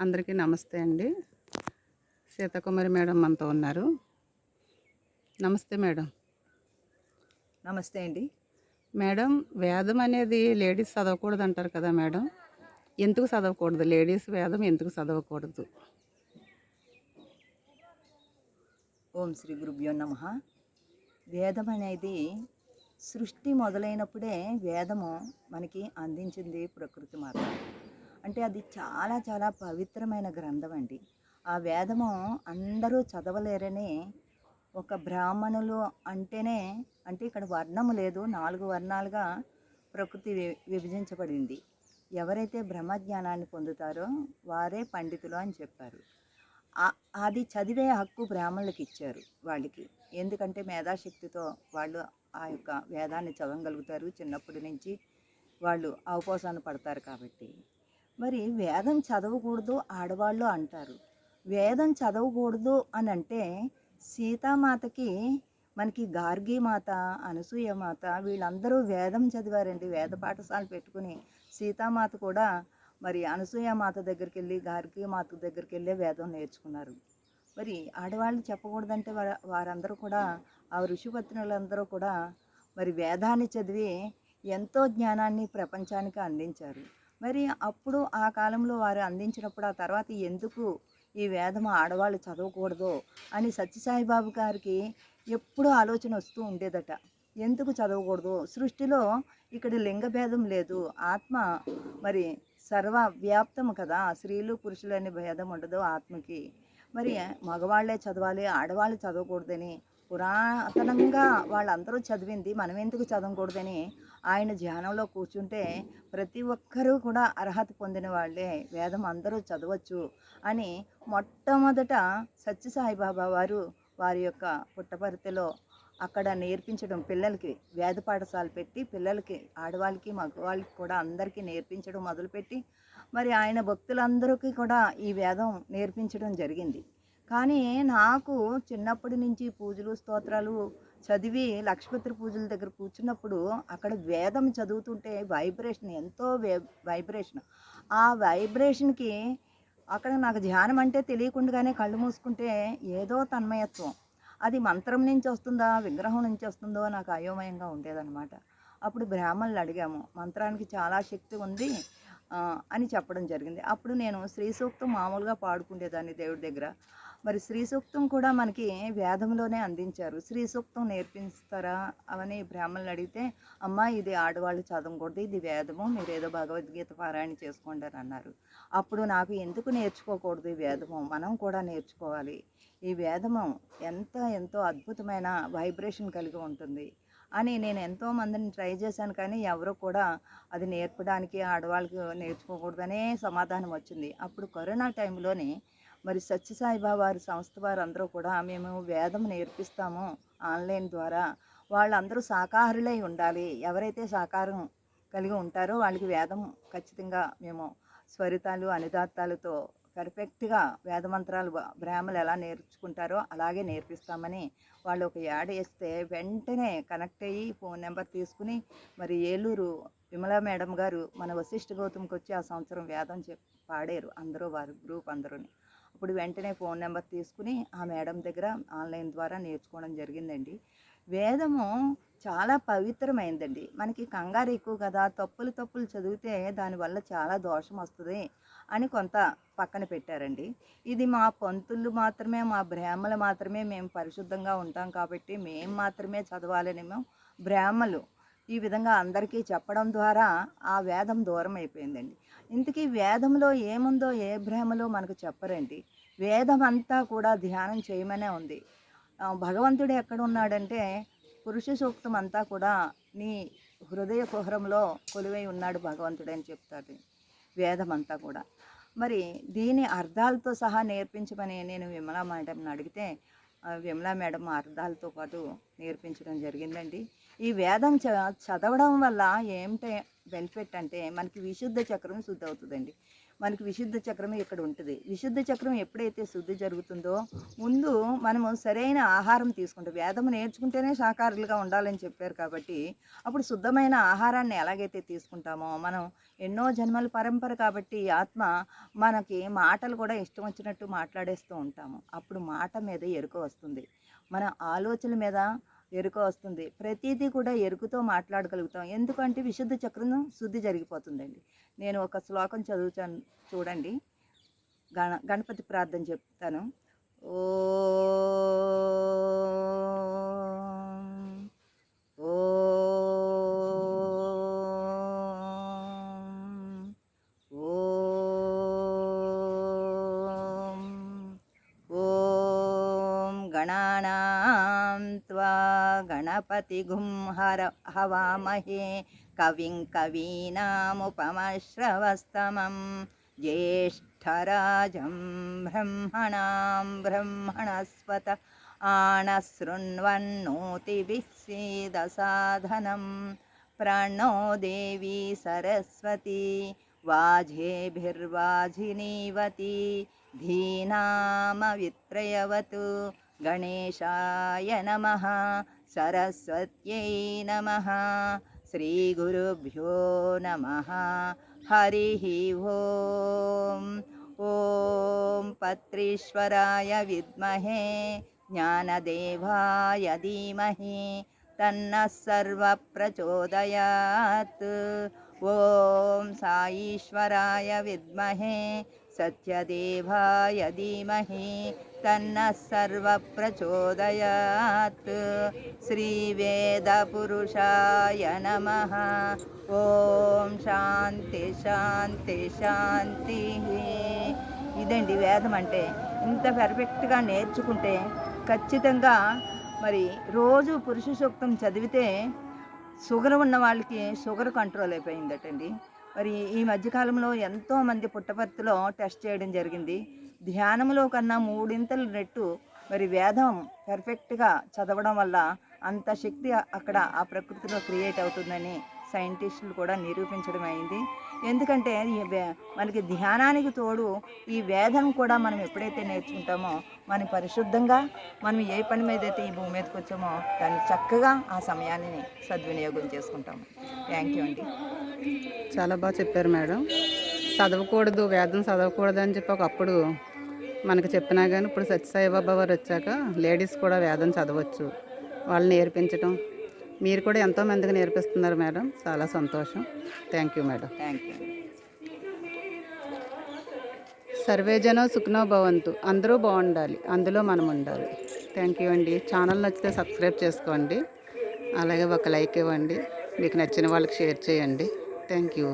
అందరికీ నమస్తే అండి. సీతాకుమారి మేడం మనతో ఉన్నారు. నమస్తే మేడం. నమస్తే అండి. మేడం వేదం అనేది లేడీస్ చదవకూడదు అంటారు కదా మేడం. ఎందుకు చదవకూడదు? లేడీస్ వేదం ఎందుకు చదవకూడదు? ఓం శ్రీ గురుభ్యో నమ. వేదం అనేది సృష్టి మొదలైనప్పుడే వేదము మనకి అందించింది ప్రకృతి మాత అంటే అది చాలా చాలా పవిత్రమైన గ్రంథం అండి. ఆ వేదము అందరూ చదవలేరని ఒక బ్రాహ్మణులు అంటేనే అంటే ఇక్కడ వర్ణము లేదు నాలుగు వర్ణాలుగా ప్రకృతి విభజించబడింది. ఎవరైతే బ్రహ్మజ్ఞానాన్ని పొందుతారో వారే పండితులు అని చెప్పారు. అది చదివే హక్కు బ్రాహ్మణులకు ఇచ్చారు వాళ్ళకి. ఎందుకంటే మేధాశక్తితో వాళ్ళు ఆ యొక్క వేదాన్ని చదవగలుగుతారు. చిన్నప్పటి నుంచి వాళ్ళు అవపోసాన పడతారు కాబట్టి. మరి వేదం చదవకూడదు ఆడవాళ్ళు అంటారు. వేదం చదవకూడదు అని అంటే సీతామాతకి మనకి గార్గి మాత అనసూయ మాత వీళ్ళందరూ వేదం చదివారండి. వేద పాఠశాలలు పెట్టుకుని సీతామాత కూడా మరి అనసూయ మాత దగ్గరికి వెళ్ళి గార్గి మాత దగ్గరికి వెళ్ళే వేదం నేర్చుకున్నారు. మరి ఆడవాళ్ళు చెప్పకూడదంటే వారందరూ కూడా ఆ ఋషిపత్నులందరూ కూడా మరి వేదాన్ని చదివి ఎంతో జ్ఞానాన్ని ప్రపంచానికి అందించారు. మరి అప్పుడు ఆ కాలంలో వారు అందించినప్పుడు ఆ తర్వాత ఎందుకు ఈ వేదము ఆడవాళ్ళు చదవకూడదు అని సత్యసాయిబాబు గారికి ఎప్పుడూ ఆలోచన వస్తూ ఉండేదట. ఎందుకు చదవకూడదు? సృష్టిలో ఇక్కడ లింగభేదం లేదు. ఆత్మ మరి సర్వ వ్యాప్తము కదా. స్త్రీలు పురుషులు అనే భేదం ఉండదు ఆత్మకి. మరి మగవాళ్ళే చదవాలి ఆడవాళ్ళు చదవకూడదని. పురాతనంగా వాళ్ళందరూ చదివింది మనం ఎందుకు చదవకూడదని ఆయన ధ్యానంలో కూర్చుంటే ప్రతి ఒక్కరూ కూడా అర్హత పొందిన వాళ్ళే. వేదం అందరూ చదవచ్చు అని మొట్టమొదట సత్యసాయిబాబా వారు వారి యొక్క పుట్టపరితలో అక్కడ నేర్పించడం పిల్లలకి వేద పాఠశాల పెట్టి పిల్లలకి ఆడవాళ్ళకి మగవాళ్ళకి కూడా అందరికీ నేర్పించడం మొదలుపెట్టి మరి ఆయన భక్తులందరికీ కూడా ఈ వేదం నేర్పించడం జరిగింది. కానీ నాకు చిన్నప్పటి నుంచి పూజలు స్తోత్రాలు చదివి లక్ష్మీపతి పూజల దగ్గర కూర్చున్నప్పుడు అక్కడ వేదం చదువుతుంటే వైబ్రేషన్ ఎంతో వే వైబ్రేషన్ ఆ వైబ్రేషన్కి అక్కడ నాకు ధ్యానం అంటే తెలియకుండానే కళ్ళు మూసుకుంటే ఏదో తన్మయత్వం. అది మంత్రం నుంచి వస్తుందా విగ్రహం నుంచి వస్తుందో నాకు అయోమయంగా ఉండేదన్నమాట. అప్పుడు బ్రాహ్మణులు అడిగాము మంత్రానికి చాలా శక్తి ఉంది అని చెప్పడం జరిగింది. అప్పుడు నేను శ్రీ సూక్తం మామూలుగా పాడుకునేదాన్ని దేవుడి దగ్గర. మరి శ్రీ సూక్తం కూడా మనకి వేదంలోనే అందించారు. శ్రీ సూక్తం నేర్పిస్తారా అవని బ్రాహ్మణులు అడిగితే అమ్మ ఇది ఆడవాళ్ళు చదవకూడదు ఇది వేదము మీరు ఏదో భగవద్గీత పారాయణ చేసుకుంటారు అన్నారు. అప్పుడు నాకు ఎందుకు నేర్చుకోకూడదు ఈ వేదము? మనం కూడా నేర్చుకోవాలి. ఈ వేదము ఎంత ఎంతో అద్భుతమైన వైబ్రేషన్ కలిగి ఉంటుంది. అని నేను ఎంతో మందిని ట్రై చేశాను. కానీ ఎవరు కూడా అది నేర్పడానికి ఆడవాళ్ళకి నేర్చుకోకూడదనే సమాధానం వచ్చింది. అప్పుడు కరోనా టైంలోనే మరి సత్యసాయిబాబా వారి సంస్థ వారందరూ కూడా మేము వేదం నేర్పిస్తాము ఆన్లైన్ ద్వారా. వాళ్ళందరూ శాకాహారులై ఉండాలి. ఎవరైతే సాకారం కలిగి ఉంటారో వాళ్ళకి వేదం ఖచ్చితంగా మేము స్వరితాలు అనుదాత్తాలతో పర్ఫెక్ట్గా వేదమంత్రాలు బ్రాహ్మలు ఎలా నేర్చుకుంటారో అలాగే నేర్పిస్తామని వాళ్ళు ఒక యాడ్ వేస్తే వెంటనే కనెక్ట్ అయ్యి ఫోన్ నెంబర్ తీసుకుని మరి ఏలూరు విమలా మేడం గారు మన వశిష్ఠ గౌతమ్కి వచ్చి ఆ సంవత్సరం వేదం చెప్ పాడారు అందరూ వారి గ్రూప్ అందరూని. అప్పుడు వెంటనే ఫోన్ నెంబర్ తీసుకుని ఆ మేడం దగ్గర ఆన్లైన్ ద్వారా నేర్చుకోవడం జరిగిందండి. వేదము చాలా పవిత్రమైందండి. మనకి కంగారు ఎక్కువ కదా తప్పులు తప్పులు చదివితే దానివల్ల చాలా దోషం వస్తుంది అని కొంత పక్కన పెట్టారండి. ఇది మా పంతులు మాత్రమే మా బ్రాహ్మలు మాత్రమే మేము పరిశుద్ధంగా ఉంటాం కాబట్టి మేము మాత్రమే చదవాలని మేము బ్రాహ్మలు ఈ విధంగా అందరికీ చెప్పడం ద్వారా ఆ వేదం దూరం అయిపోయిందండి. ఇంతకీ వేదంలో ఏముందో ఏ బ్రహ్మలో మనకు చెప్పరండి. వేదం అంతా కూడా ధ్యానం చేయమనే ఉంది. భగవంతుడు ఎక్కడ ఉన్నాడంటే పురుష సూక్తం అంతా కూడా నీ హృదయ కుహరంలో కొలువై ఉన్నాడు భగవంతుడు అని చెప్తాడు వేదం అంతా కూడా. మరి దీని అర్థాలతో సహా నేర్పించమని నేను విమలా మేడంని అడిగితే విమలా మేడం అర్థాలతో పాటు నేర్పించడం జరిగిందండి. ఈ వేదం చ చదవడం వల్ల ఏమిటే బెనిఫిట్ అంటే మనకి విశుద్ధ చక్రం శుద్ధి అవుతుందండి. మనకి విశుద్ధ చక్రం ఇక్కడ ఉంటుంది. విశుద్ధ చక్రం ఎప్పుడైతే శుద్ధి జరుగుతుందో ముందు మనము సరైన ఆహారం తీసుకుంటాం. వేదము నేర్చుకుంటేనే శాకారులుగా ఉండాలని చెప్పారు కాబట్టి అప్పుడు శుద్ధమైన ఆహారాన్ని ఎలాగైతే తీసుకుంటామో మనం ఎన్నో జన్మల పరంపర కాబట్టి ఈ ఆత్మ మనకి మాటలు కూడా ఇష్టం వచ్చినట్టు మాట్లాడేస్తూ ఉంటాము. అప్పుడు మాట మీద ఎరుక వస్తుంది. మన ఆలోచన మీద ఎరుక వస్తుంది. ప్రతిదీ కూడా ఎరుకుతో మాట్లాడగలుగుతాం. ఎందుకంటే విశుద్ధ చక్రం శుద్ధి జరిగిపోతుందండి. నేను ఒక శ్లోకం చదువుతాను చూడండి. గణ గణపతి ప్రార్థన చెప్తాను. ఓ गणानां त्वा गणपतिगुं हर हवामहे कविं कवीनामुपमश्रवस्तमं ज्येष्ठराजं ब्रह्मणां ब्रह्मणस्पत आणशृण्वन्नोतिभिः सीदसाधनं प्रणो देवी सरस्वती वाजेभिर्वाजिनीवती धीनामवित्रयवतु गणेशाय नमः। सरस्वत्यै नमः। श्रीगुरुभ्यो नमः। हरिः ॐ ॐ पत्रीश्वराय विद्महे। ज्ञानदेवाय धीमहि। तन्नः सर्वप्रचोदयात्। ॐ साईश्वराय विद्महे। सत्यदेवाय धीमहि तन्नः सर्वप्रचोदयात् श्रीवेदपुरुषाय नमः ఓం శాంతి శాంతి శాంతి ఇదండి వేదం అంటే ఇంత పర్ఫెక్ట్గా నేర్చుకుంటే ఖచ్చితంగా మరి రోజు పురుష సూక్తం చదివితే షుగర్ ఉన్న వాళ్ళకి షుగర్ కంట్రోల్ అయిపోయిందటండి మరి ఈ మధ్యకాలంలో ఎంతోమంది పుట్టపర్తిలో టెస్ట్ చేయడం జరిగింది. ధ్యానంలో కన్నా మూడింతలు రెట్టు మరి వేదం పర్ఫెక్ట్గా చదవడం వల్ల అంత శక్తి అక్కడ ఆ ప్రకృతిలో క్రియేట్ అవుతుందని సైంటిస్టులు కూడా నిరూపించడం అయింది. ఎందుకంటే ఈ మనకి ధ్యానానికి తోడు ఈ వేదం కూడా మనం ఎప్పుడైతే నేర్చుకుంటామో మనం పరిశుద్ధంగా మనం ఏ పని మీద అయితే ఈ భూమి మీదకి వచ్చామో దాన్ని చక్కగా ఆ సమయాన్ని సద్వినియోగం చేసుకుంటాము. థ్యాంక్ యూ అండి. చాలా బాగా చెప్పారు మేడం. చదవకూడదు వేదం చదవకూడదు అని చెప్పి ఒకప్పుడు మనకు చెప్పినా కానీ ఇప్పుడు సత్యసాయిబాబా వారు వచ్చాక లేడీస్ కూడా వేదం చదవచ్చు. వాళ్ళు నేర్పించడం మీరు కూడా ఎంతో మందికి నేర్పిస్తున్నారు మేడం. చాలా సంతోషం. Thank you madam. Thank you సర్వేజనో సుఖనో భవంతు. అందరూ బాగుండాలి. అందులో మనం ఉండాలి. థ్యాంక్ యూ అండి. ఛానల్ నచ్చితే సబ్స్క్రైబ్ చేసుకోండి. అలాగే ఒక లైక్ ఇవ్వండి. మీకు నచ్చిన వాళ్ళకి షేర్ చేయండి. Thank you